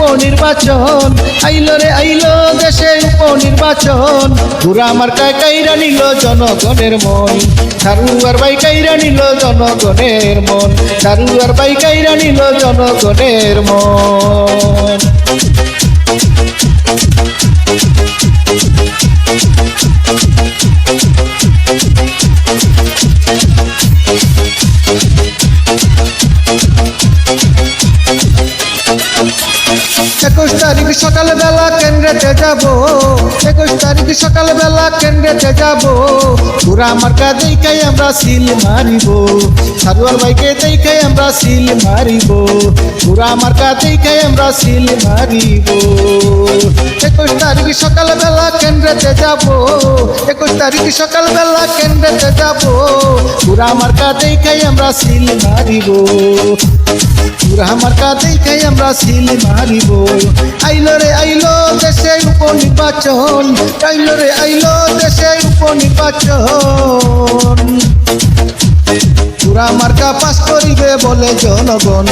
উপনির্বাচন। আইলো রে, আইলো দেশে উপনির্বাচন। পুরা মার্কায় কাইরা নিল জনগণের মন। সারু আর বাই কাইরা নিল জনগণের মন। সারু আর বাই কাইরা নিল জনগণের মন। তারিখ সকালবেলা কেন্দ্রেতে যাব। একুশ তারিখ সকালবেলা কেন্দ্রেতে যাব। পুরা মার্কা দেখাই আমরা সিল মারিব। সারুয়ার বাইকে দেখাই আমরা সিল মারিব। পুরা মার্কা দেখাই আমরা সিল মারিব। একুশ তারিখ সকালবেলা কেন্দ্রেতে যাব। একুশ তারিখ সকালবেলা কেন্দ্রেতে যাব। পুরা মার্কা দেখাই আমরা সিল মারিব। পুরা মার্কা দেখাই আমরা সিল মারিব। আইলো রে, আইলো দেশে উপনির্বাচন। আইলো রে, আইলো দেশে উপনির্বাচন। পুরা মার্কা পাস করিবে বলে জনগণ।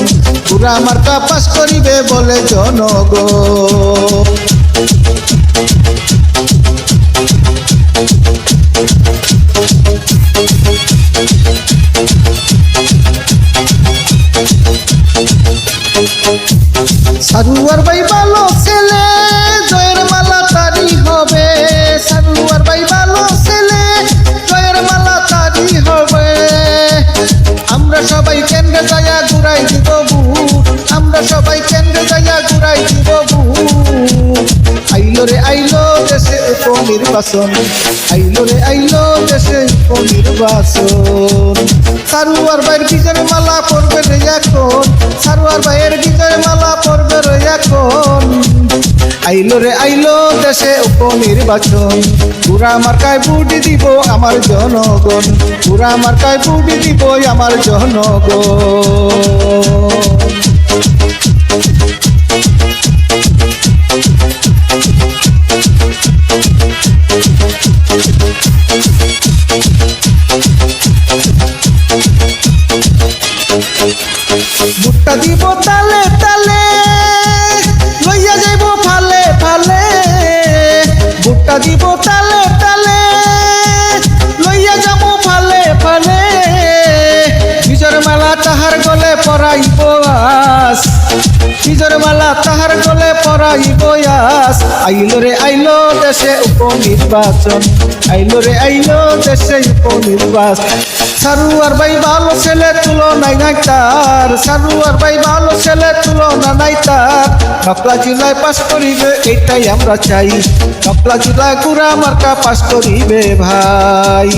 পুরা মার্কা পাস করিবে বলে জনগণ। সারুয়ার ভাই ভালো ছেলে, জয়ের মালা তারি হবে। সারুয়ার ভাই ভালো ছেলে, জয়ের মালা তারি হবে। আমরা সবাই কেন্দ্রে যাইয়া ঘুরাই দিব বুট আমরা সবাই কেন্দ্রে যাইয়া ঘুরাই দিব বুট আইলো রে আইলো দেশে উপনির্বাচন আইলো রে আইলো দেশে উপনির্বাচন সারুয়ার ভাইয়ের বিজয় মালা পড়বে রে এখন সারুয়ার ভাইয়ের বিজয় মালা পড়বে রে এখন। আইলো রে আইলো দেশে উপনির্বাচন। পুরা মার্কায় বুটি দিব আমার জনগণ। পুরা মার্কায় বুটি দিব আমার জনগণ। দিব তালে তালে লইয়া যাব ফালে ফালে। নিজের মেলা তাহার গলে পরাইব নিজের মেলা তাহার গলে পরাইব আস আইলো রে, আইলো দেশে উপনির্বাচন। আইলো রে, আইলো দেশে উপনির্বাচন। সারুয়ার ভাই ভালো ছেলে তুলনাই নাই নাই তার। সারুয়ার ভাই ভালো ছেলে, তুলনা নাই তার। নকলা জেলায় পাস করিবে, এটাই আমরা চাই। নকলা জেলায় কুড়া মার্কা পাস করিবে ভাই।